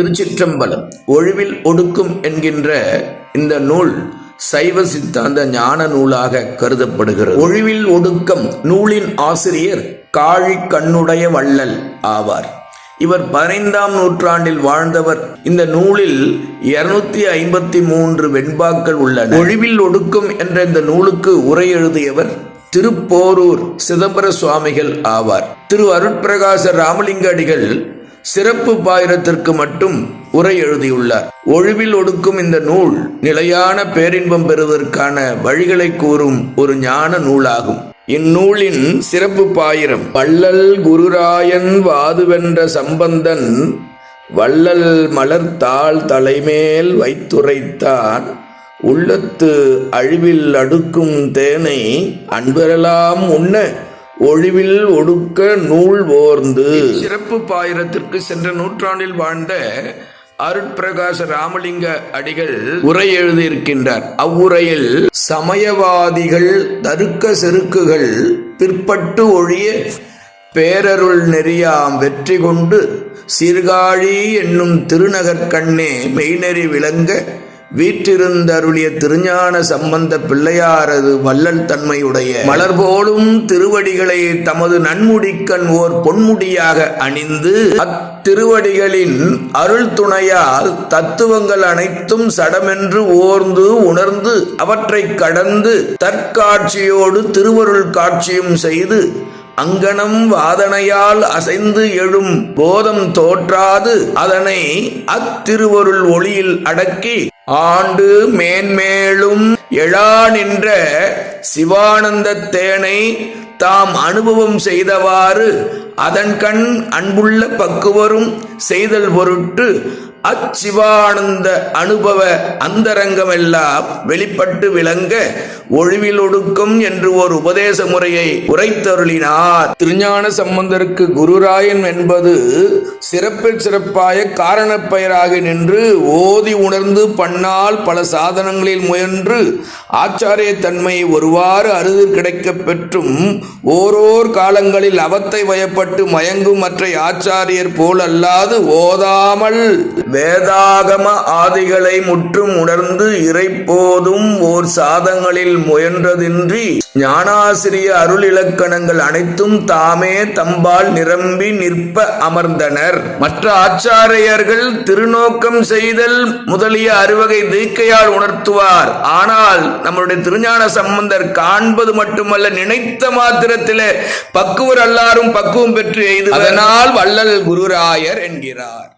திருச்சிற்றம்பலம் ஒழிவில் ஒடுக்கும் என்கின்ற இந்த நூல் சைவ சித்தாந்த ஞான நூலாக கருதப்படுகிறது. ஒழிவில் ஒடுக்கம் நூலின் ஆசிரியர் காழி கண்ணுடைய வள்ளல் ஆவார். இவர் பதினைந்தாம் நூற்றாண்டில் வாழ்ந்தவர். இந்த நூலில் இருநூத்தி ஐம்பத்தி மூன்று வெண்பாக்கள் உள்ளன. ஒழிவில் ஒடுக்கும் என்ற இந்த நூலுக்கு உரை எழுதியவர் திருப்போரூர் சிதம்பர சுவாமிகள் ஆவார். திரு அருட்பிரகாச ராமலிங்க அடிகள் சிறப்பு பாயிரத்திற்கு மட்டும் உரை எழுதியுள்ளார். ஒழிவில் ஒடுக்கும் இந்த நூல் நிலையான பேரின்பம் பெறுவதற்கான வழிகளை கூறும் ஒரு ஞான நூலாகும். இந்நூலின் சிறப்பு பாயிரம் வள்ளல் குருராயன் வாதுவென்ற சம்பந்தன் வள்ளல் மலர்த்தாள் தலைமேல் வைத்துரைத்தான் உள்ளத்து அழிவில் அடுக்கும் தேனை அன்பரெல்லாம் உண்ண ஒழிவில் ஒடுக்க நூல் ஓர்ந்து சிறப்பு பாயிரத்திற்கு சென்ற நூற்றாண்டில் வாழ்ந்த அருட்பிரகாச ராமலிங்க அடிகள் உரை எழுதியிருக்கின்றார். அவ்வுரையில் சமயவாதிகள் தருக்க செருக்குகள் பிற்பட்டு ஒழிய பேரருள் நெறியாம் வெற்றி கொண்டு சீர்காழி என்னும் திருநகர்கண்ணே மெய்நெறி விளங்க வீற்றிருந்தருளிய திருஞான சம்பந்த பிள்ளையாரது வள்ளல் தன்மையுடைய மலர் போலும் திருவடிகளை தமது நன்முடிக்கண் ஓர் பொன்முடியாக அணிந்து அத்திருவடிகளின் அருள் துணையால் தத்துவங்கள் அனைத்தும் சடமென்று ஓர்ந்து உணர்ந்து அவற்றை கடந்து தற்காட்சியோடு திருவருள் காட்சியும் செய்து அங்கனம் வாதனையால் அசைந்து எழும் போதம் தோற்றாது அதனை அத்திருவருள் ஒளியில் அடக்கி ஆண்டு மேன்மேலும் எழா நின்ற சிவானந்த தேனை தாம் அனுபவம் செய்தவாறு அதன் கண் அன்புள்ள பக்குவரும் செய்தல் பொருட்டு அச்சிவானந்த அனுபவ அந்தரங்கமெல்லாம் வெளிப்பட்டு விளங்க ஒழிவில் ஒடுக்கும் என்று ஒரு உபதேச முறையை உரைத்தருளினார். திருஞான சம்பந்தருக்கு குருராயன் என்பது சிறப்பில் சிறப்பாய காரணப் பெயராக நின்று ஓதி உணர்ந்து பண்ணால் பல சாதனங்களில் முயன்று ஆச்சாரிய தன்மையை ஒருவாறு அறுது கிடைக்கப் பெற்றும் ஓரோர் காலங்களில் அவத்தை வயப்பட்டு மயங்கும் மற்ற ஆச்சாரியர் போல் அல்லாது ஓதாமல் வேதாகம ஆதிகளை முற்றும் உணர்ந்து இறைப்போதும் ஓர் சாதங்களில் முயன்றதின்றி ஞானாசிரிய அருள் இலக்கணங்கள் அனைத்தும் தாமே தம்பால் நிரம்பி நிற்ப அமர்ந்தனர். மற்ற ஆச்சாரியர்கள் திருநோக்கம் செய்தல் முதலிய அறுவகை தீக்கையால் உணர்த்துவார். ஆனால் நம்முடைய திருஞான சம்பந்தர் காண்பது மட்டுமல்ல நினைத்த மாத்திரத்திலே பக்குவர் அல்லாரும் பக்குவம் பெற்று எய்து அதனால் வள்ளல் குருராயர் என்கிறார்.